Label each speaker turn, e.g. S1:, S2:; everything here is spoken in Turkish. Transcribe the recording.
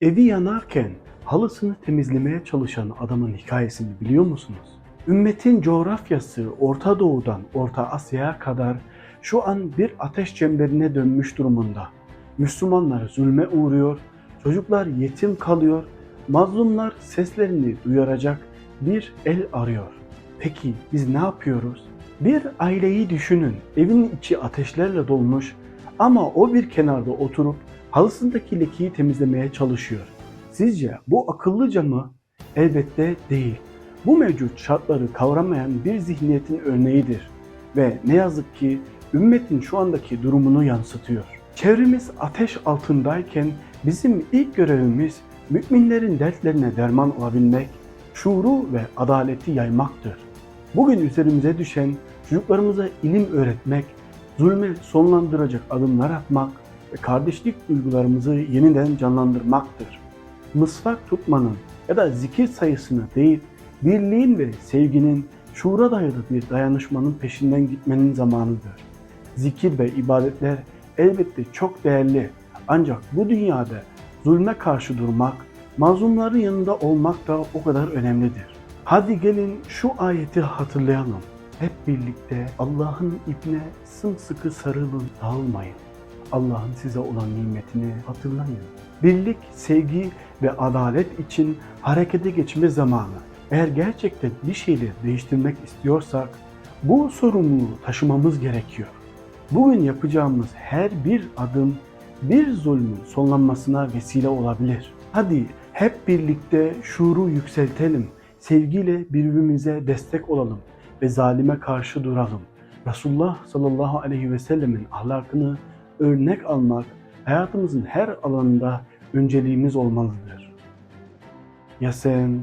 S1: Evi yanarken halısını temizlemeye çalışan adamın hikayesini biliyor musunuz? Ümmetin coğrafyası Orta Doğu'dan Orta Asya'ya kadar şu an bir ateş çemberine dönmüş durumunda. Müslümanlar zulme uğruyor, çocuklar yetim kalıyor, mazlumlar seslerini duyuracak bir el arıyor. Peki biz ne yapıyoruz? Bir aileyi düşünün. Evin içi ateşlerle dolmuş ama o bir kenarda oturup halısındaki lekeyi temizlemeye çalışıyor. Sizce bu akıllıca mı? Elbette değil. Bu mevcut şartları kavramayan bir zihniyetin örneğidir ve ne yazık ki ümmetin şu andaki durumunu yansıtıyor. Çevremiz ateş altındayken bizim ilk görevimiz müminlerin dertlerine derman olabilmek, şuuru ve adaleti yaymaktır. Bugün üzerimize düşen çocuklarımıza ilim öğretmek, zulme sonlandıracak adımlar atmak ve kardeşlik duygularımızı yeniden canlandırmaktır. Mısvak tutmanın ya da zikir sayısını değil, birliğin ve sevginin şuura dayalı bir dayanışmanın peşinden gitmenin zamanıdır. Zikir ve ibadetler elbette çok değerli ancak bu dünyada zulme karşı durmak, mazlumların yanında olmak da o kadar önemlidir. Hadi gelin şu ayeti hatırlayalım. Hep birlikte Allah'ın ipine sımsıkı sarılın, dağılmayın. Allah'ın size olan nimetini hatırlayın. Birlik, sevgi ve adalet için harekete geçme zamanı. Eğer gerçekten bir şeyleri değiştirmek istiyorsak bu sorumluluğu taşımamız gerekiyor. Bugün yapacağımız her bir adım bir zulmün sonlanmasına vesile olabilir. Hadi hep birlikte şuuru yükseltelim. Sevgiyle birbirimize destek olalım ve zalime karşı duralım. Resulullah sallallahu aleyhi ve sellemin ahlakını örnek almak hayatımızın her alanında önceliğimiz olmalıdır. Ya sen